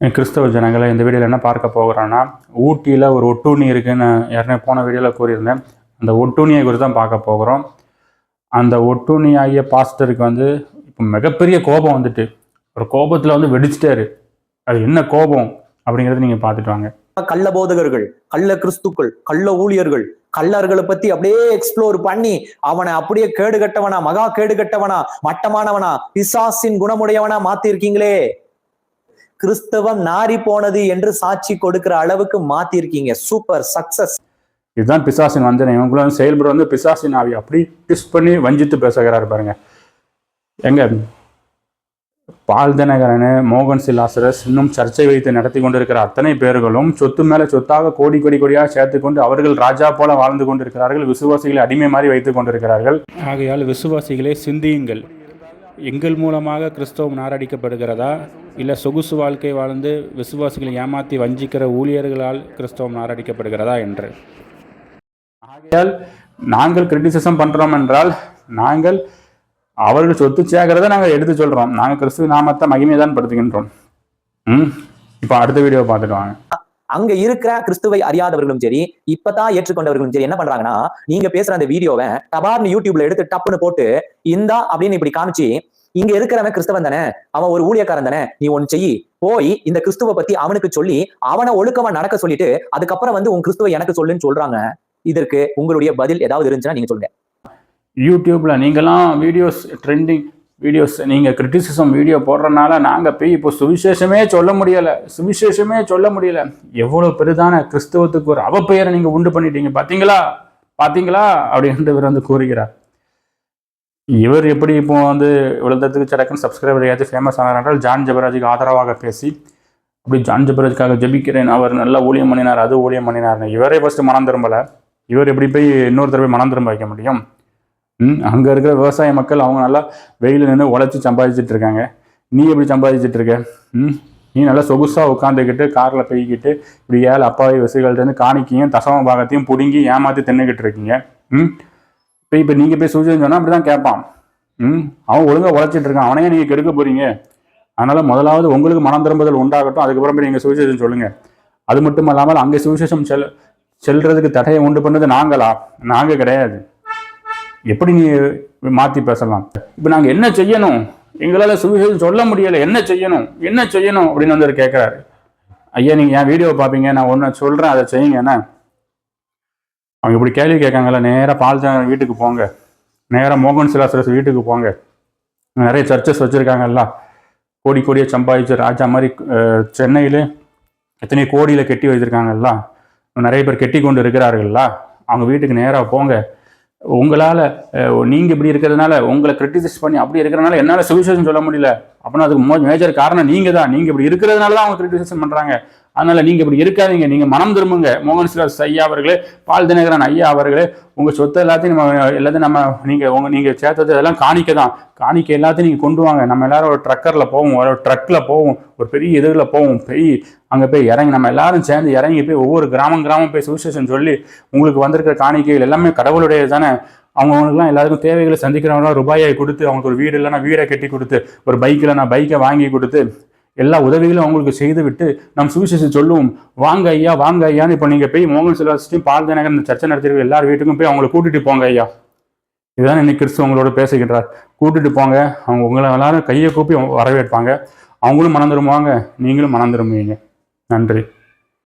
கிறிஸ்தவ ஜனங்களை இந்த வீடியோவில் என்ன பார்க்க போகிறோன்னா ஊட்டியில் ஒரு ஒட்டுண்ணி இருக்குதுன்னு ஏற்கனவே போன வீடியோவில் கூறியிருந்தேன். அந்த ஒட்டுண்ணியை குறித்து தான் பார்க்க போகிறோம். அந்த ஒட்டுண்ணி ஆகிய பாஸ்டருக்கு வந்து இப்போ மிகப்பெரிய கோபம் வந்துட்டு ஒரு கோபத்தில் வந்து வெடிச்சிட்டாரு. அது என்ன கோபம் அப்படிங்கிறத நீங்கள் பார்த்துட்டு வாங்க. கள்ள போதகர்கள் கள்ள கிறிஸ்துக்கள் கள்ள ஊழியர்கள் கள்ளர்களை பத்தி அப்படியே எக்ஸ்ப்ளோர் பண்ணி அவனை அப்படியே கேடு கட்டவனா மகா கேடு கட்டவனா மட்டமானவனா பிசாசின் குணமுடையவனா மாத்திருக்கீங்களே? கிறிஸ்தவம் நாரி போனது என்று சாட்சி கொடுக்கிற அளவுக்கு மாத்திருக்கீங்க. Super success. இதுதான் பிசாசின் வஞ்சனை. இவங்களும் செயல்பட வந்து பிசாசின் ஆவி. அப்படி ட்விஸ்ட் பண்ணி வஞ்சித்து பேசுகிறாரு பாருங்க. எங்க? பால் தினகரன் மோகன் சிலாசரஸ் இன்னும் சர்ச்சை வைத்து நடத்தி கொண்டிருக்கிற அத்தனை பேர்களும் சொத்து மேல சொத்தாக கோடி கோடி கோடியாக சேர்த்து கொண்டு அவர்கள் ராஜா போல வாழ்ந்து கொண்டிருக்கிறார்கள். விசுவாசிகளை அடிமை மாதிரி வைத்துக் கொண்டிருக்கிறார்கள். ஆகையால் விசுவாசிகளே சிந்தியுங்கள். எங்கள் மூலமாக கிறிஸ்தவம் நாரடிக்கப்படுகிறதா? இல்லை சொகுசு வாழ்க்கை வாழ்ந்து விசுவாசிகளை ஏமாற்றி வஞ்சிக்கிற ஊழியர்களால் கிறிஸ்தவம் நாரடிக்கப்படுகிறதா என்று. ஆகையால் நாங்கள் கிரிட்டிசிசம் பண்ணுறோம் என்றால் நாங்கள் அவர்கள் சொத்து சேர்க்கிறத நாங்கள் எடுத்து சொல்கிறோம் நாங்கள் கிறிஸ்துவ நாமத்தை மகிமையைதான் தான் படுத்துகின்றோம். ம்? இப்போ அடுத்த வீடியோ பார்த்துட்டு வாங்க. அங்க இருக்கிற கிறிஸ்துவை அறியாதவர்களும் சரி இப்பதான் ஏற்றுக்கொண்டவர்களும் சரி என்ன பண்றாங்கன்னா நீங்க பேசுற அந்த வீடியோவை டபார்னு யூடியூப்ல எடுத்து டப்புன்னு போட்டு இந்தா அப்படின்னு இப்படி காமிச்சு இங்க இருக்கிறவன் கிறிஸ்தவன் தானே? அவன் ஒரு ஊழியக்காரன் தானே? நீ ஒன்னு செய்யி. போய் இந்த கிறிஸ்துவ பத்தி அவனுக்கு சொல்லி அவனை ஒழுக்கமா நடக்க சொல்லிட்டு அதுக்கப்புறம் வந்து உன் கிறிஸ்துவ எனக்கு சொல்லுன்னு சொல்றாங்க. இதற்கு உங்களுடைய பதில் ஏதாவது இருந்துச்சுன்னா நீங்க சொல்லுங்க. யூடியூப்ல நீங்களாம் வீடியோஸ் ட்ரெண்டிங் வீடியோஸ் நீங்கள் கிரிட்டிசிசம் வீடியோ போடுறனால நாங்கள் போய் இப்போ சுவிசேஷமே சொல்ல முடியலை. சுவிசேஷமே சொல்ல முடியல. எவ்வளோ பெரிதான கிறிஸ்தவத்துக்கு ஒரு அவப்பெயரை நீங்கள் உண்டு பண்ணிட்டீங்க. பார்த்தீங்களா பார்த்தீங்களா அப்படின்ட்டு இவர் வந்து கூறுகிறார். இவர் எப்படி இப்போ வந்து விழுந்ததுக்கு சடக்குன்னு சப்ஸ்கிரைபர் ஏதாச்சும் ஃபேமஸ் ஆனார் என்றால் ஜான் ஜபராஜுக்கு ஆதரவாக பேசி அப்படி ஜான் ஜபராஜுக்காக ஜெபிக்கிறேன். அவர் நல்லா ஊழியம் பண்ணினார் அது ஊழியம் பண்ணினார் இவரே ஃபஸ்ட்டு மனம் திரும்பலை. இவர் எப்படி போய் இன்னொரு போய் மனம் திரும்ப வைக்க முடியும்? ம் அங்கே இருக்கிற விவசாய மக்கள் அவங்க நல்லா வெயில் நின்று உழைச்சி சம்பாதிச்சிட்டு இருக்காங்க. நீ எப்படி சம்பாதிச்சுட்டு இருக்க? ம் நீ நல்லா சொகுசாக உட்காந்துக்கிட்டு காரில் போய்கிட்டு இப்படி ஏழை அப்பாவி விசைகள்கிட்ட காணிக்கையும் தசம பாகத்தையும் பிடுங்கி ஏமாற்றி தின்னுக்கிட்டு இருக்கீங்க. ம் இப்போ இப்போ நீங்கள் போய் சூழ்ச்சி சொன்னால் அப்படி தான் கேட்பான். ம்? அவன் ஒழுங்காக உழைச்சிட்டு இருக்கான். அவனையே நீங்கள் கெடுக்க போகிறீங்க அதனால் முதலாவது உங்களுக்கு மனம் திரும்புதல் உண்டாகட்டும். அதுக்கப்புறம் நீங்கள் சுவிசேஷம் சொல்லுங்கள் அது மட்டும் இல்லாமல் அங்கே சுவிசேஷம் செல் செல்றதுக்கு தடையை உண்டு பண்ணது நாங்களா? நாங்கள் கிடையாது. எப்படி நீ மாற்றி பேசலாம்? இப்போ நாங்கள் என்ன செய்யணும்? எங்களால் சுவிசேஷம் சொல்ல முடியலை. என்ன செய்யணும்? என்ன செய்யணும்? அப்படின்னு வந்து கேட்குறாரு ஐயா நீங்கள் என் வீடியோ பார்ப்பீங்க நான் ஒன்று சொல்கிறேன் அதை செய்யுங்க. என்ன? அவங்க இப்படி கேள்வி கேட்காங்கல்ல நேராக பால் வீட்டுக்கு போங்க. நேராக மோகன் சிலாசரஸ் வீட்டுக்கு போங்க. நிறைய சர்ச்சஸ் வச்சுருக்காங்கல்ல. கோடி கோடியை சம்பாதிச்சு ராஜா மாதிரி சென்னையில் எத்தனை கோடியில் கெட்டி வச்சுருக்காங்கல்ல. நிறைய பேர் கெட்டி கொண்டு இருக்கிறார்கள்ல. அவங்க வீட்டுக்கு நேராக போங்க. உங்களால் நீங்கள் இப்படி இருக்கிறதுனால உங்களை கிரிட்டிசைஸ் பண்ணி அப்படி இருக்கிறனால என்னால் சுவிசேஷம் சொல்ல முடியல. அப்படின்னா அதுக்கு மோ மேஜர் காரணம் நீங்கள் தான் நீங்கள் இப்படி இருக்கிறதுனால தான் அவங்க கிரிட்டிசைஸ் பண்ணுறாங்க அதனால் நீங்கள் இப்படி இருக்காதீங்க. நீங்கள் மனம் திரும்புங்க. மோகன் சிலாஸ் ஐயா அவர்களே பால் தினகரன் ஐயா அவர்களே உங்கள் சொத்தை எல்லாத்தையும் நம்ம எல்லாத்தையும் நம்ம நீங்கள் உங்கள் நீங்கள் சேர்த்தது எல்லாம் காணிக்க தான். காணிக்க எல்லாத்தையும் நீங்கள் கொண்டு வாங்க. நம்ம எல்லாரும் ஒரு ட்ரக்கரில் போவோம். ஒரு ட்ரக்கில் போவோம். ஒரு பெரிய இதுல போவோம். போய் அங்கே போய் இறங்கி நம்ம எல்லாரும் சேர்ந்து இறங்கி போய் ஒவ்வொரு கிராமம் கிராமம் போய் சுவிசேஷன் சொல்லி உங்களுக்கு வந்திருக்கிற காணிக்கைகள் எல்லாமே கடவுளுடைய தானே? அவங்கவுங்களுக்குலாம் எல்லாருக்கும் தேவைகளை சந்திக்கிறவங்களாம் ரூபாயை கொடுத்து அவங்களுக்கு ஒரு வீடு இல்லைன்னா வீடை கட்டி கொடுத்து ஒரு பைக் இல்லைன்னா பைக்கை வாங்கி கொடுத்து எல்லா உதவிகளும் அவங்களுக்கு செய்துவிட்டு நம் சுவிசேஷம் சொல்லுவோம். வாங்க ஐயா வாங்க ஐயான்னு இப்போ நீங்கள் போய் மோகன் சிலாஸ்டையும் பால் தினகர் இந்த சர்ச்சை நடத்திருக்க எல்லார் வீட்டுக்கும் போய் அவங்களை கூட்டிட்டு போங்க ஐயா. இதுதான் இன்னைக்கு கிறிஸ்து உங்களோட பேசுகின்றார். கூட்டிட்டு போங்க. அவங்க உங்களை எல்லாரும் கையை கூப்பி வரவேற்பாங்க. அவங்களும் மனம் திரும்புவாங்க. நீங்களும் மனம் திரும்புவீங்க. நன்றி.